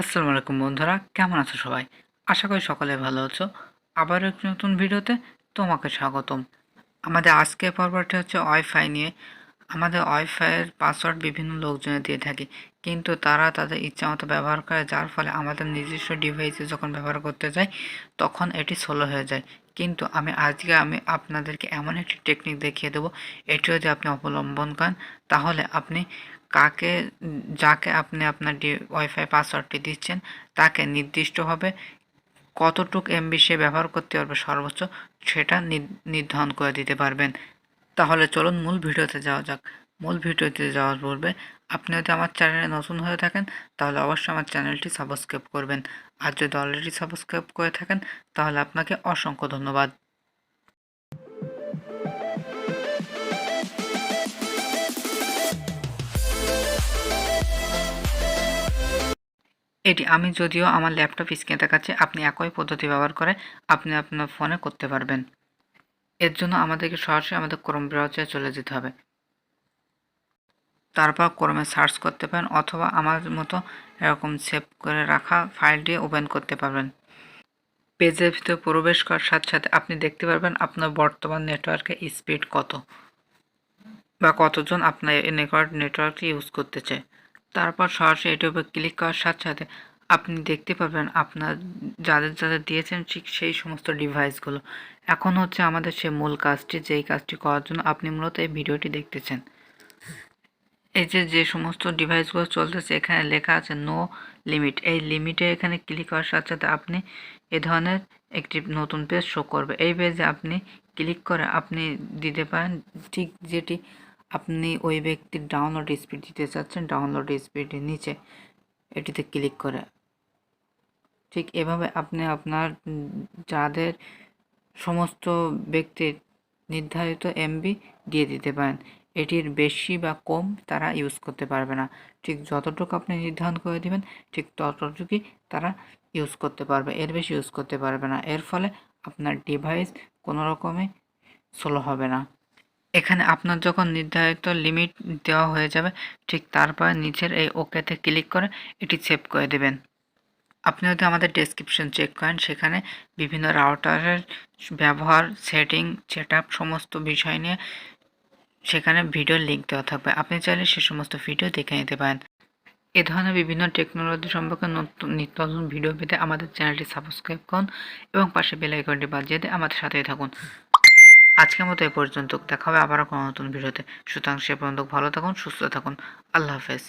আসসালামু আলাইকুম বন্ধুরা, কেমন আছো সবাই? আশা করি সকলে ভালো আছো। আবার একটি নতুন ভিডিওতে তোমাকে স্বাগতম। আমাদের আজকের পর্বটি হচ্ছে ওয়াইফাই নিয়ে। আমাদের ওয়াইফাইয়ের পাসওয়ার্ড বিভিন্ন লোকজনে দিয়ে থাকে, কিন্তু তারা তাদের ইচ্ছা মতো ব্যবহার করে, যার ফলে আমাদের নিজস্ব ডিভাইসে যখন ব্যবহার করতে যায় তখন এটি সোলো হয়ে যায়। কিন্তু আমি আজকে আমি আপনাদেরকে এমন একটি টেকনিক দেখিয়ে দেবো এটি যদি আপনি অবলম্বন করেন, তাহলে আপনি কাকে, যাকে আপনি আপনার ডি ওয়াইফাই পাসওয়ার্ডটি দিচ্ছেন, তাকে নির্দিষ্টভাবে কতটুক এমবি সে ব্যবহার করতে পারবে সর্বোচ্চ, সেটা নির- নির্ধারণ করে দিতে পারবেন। তাহলে চলুন মূল ভিডিওতে যাওয়া যাক। মূল ভিডিওতে যাওয়ার পূর্বে আপনি যদি আমার চ্যানেলে নতুন হয়ে থাকেন, তাহলে অবশ্যই আমার চ্যানেলটি সাবস্ক্রাইব করবেন। আর যদি অলরেডি সাবস্ক্রাইব করে থাকেন, তাহলে আপনাকে অসংখ্য ধন্যবাদ। এটি আমি যদিও আমার ল্যাপটপ স্ক্রিনে দেখাচ্ছি, আপনি একই পদ্ধতি ব্যবহার করে আপনি আপনার ফোনে করতে পারবেন। এর জন্য আমাদেরকে সরাসরি আমাদের ক্রোম ব্রাউজারে চলে যেতে হবে। তারপর ক্রমে সার্চ করতে পারেন অথবা আমার মতো এরকম সেভ করে রাখা ফাইলটি ওপেন করতে পারবেন। পেজের ভিতরে প্রবেশ করার সাথে সাথে আপনি দেখতে পারবেন আপনার বর্তমান নেটওয়ার্কের স্পিড কত বা কতজন আপনার নেটওয়ার্ক নেটওয়ার্কটি ইউজ করতে চায়। তারপর সরাসরি এটির উপর ক্লিক করার সাথে সাথে আপনি দেখতে পাবেন আপনার যাদের যাদের দিয়েছেন ঠিক সেই সমস্ত ডিভাইসগুলো এখন হচ্ছে আমাদের সেই মূল কাজটি, যেই কাজটি করার জন্য আপনি মূলত এই ভিডিওটি দেখতেছেন। এই যে যে সমস্ত ডিভাইসগুলো চলতেছে, এখানে লেখা আছে নো লিমিট এই লিমিটে এখানে ক্লিক করার সাথে সাথে আপনি এ ধরনের একটি নতুন পেজ শো করবে। এই পেজে আপনি ক্লিক করে আপনি দিতে পারেন, ঠিক যেটি আপনি ওই ব্যক্তির ডাউনলোড স্পিড দিতে চাচ্ছেন ডাউনলোড স্পিডের নিচে এটিতে ক্লিক করে। ঠিক এভাবে আপনি আপনার যাদের সমস্ত ব্যক্তির নির্ধারিত এমবি দিয়ে দিতে পারেন। এটির বেশি বা কম তারা ইউজ করতে পারবে না। ঠিক যতটুকু আপনি নির্ধারণ করে দেবেন, ঠিক ততটুকুই তারা ইউজ করতে পারবে। এর বেশি ইউজ করতে পারবে না। এর ফলে আপনার ডিভাইস কোনো রকমে স্লো হবে না। এখানে আপনার যখন নির্ধারিত লিমিট দেওয়া হয়ে যাবে, ঠিক তারপর নিচের এই ওকেতে ক্লিক করে এটি সেভ করে দেবেন। আপনি যদি আমাদের ডেসক্রিপশন চেক করেন, সেখানে বিভিন্ন রাউটারের ব্যবহার সেটিং সেট সমস্ত বিষয় নিয়ে সেখানে ভিডিও লিঙ্ক দেওয়া থাকবে। আপনি চাইলে সে সমস্ত ভিডিও দেখে নিতে পারেন। এ ধরনের বিভিন্ন টেকনোলজি সম্পর্কে নতুন, নিত্য নতুন ভিডিও পেতে আমাদের চ্যানেলটি সাবস্ক্রাইব করুন এবং পাশে বেল আইকনটি বাজিয়ে দিয়ে আমাদের সাথেই থাকুন। আজকের মতো এ পর্যন্ত। দেখা হবে আবারও কোনো নতুন ভিডিওতে সুতরাং সে পর্যন্ত ভালো থাকুন, সুস্থ থাকুন। আল্লাহ হাফেজ।